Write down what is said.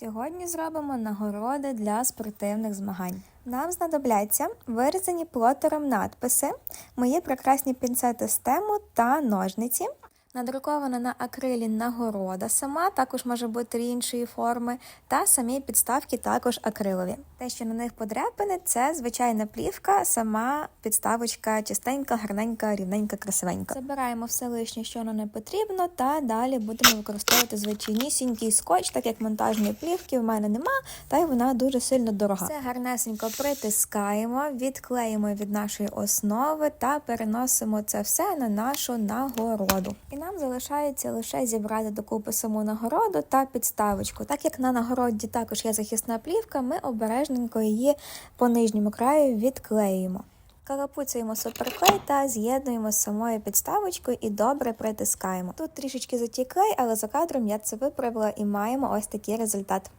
Сьогодні зробимо нагороди для спортивних змагань. Нам знадобляться вирізані плотером надписи, мої прекрасні пінцети з тему та ножниці. Надрукована на акрилі нагорода сама, також може бути іншої форми, та самі підставки також акрилові. Те, що на них подряпини, це звичайна плівка, сама підставочка чистенька, гарненька, рівненька, красивенька. Забираємо все лишнє, що нам не потрібно, та далі будемо використовувати звичайнісінький скотч, так як монтажної плівки в мене нема, та й вона дуже сильно дорога. Все гарнесенько притискаємо, відклеїмо від нашої основи та переносимо це все на нашу нагороду. Нам залишається лише зібрати докупи саму нагороду та підставочку. Так як на нагороді також є захисна плівка, ми обережненько її по нижньому краю відклеїмо. Калапуцюємо суперклей та з'єднуємо з самою підставочкою і добре притискаємо. Тут трішечки затік клей, але за кадром я це виправила і маємо ось такий результат.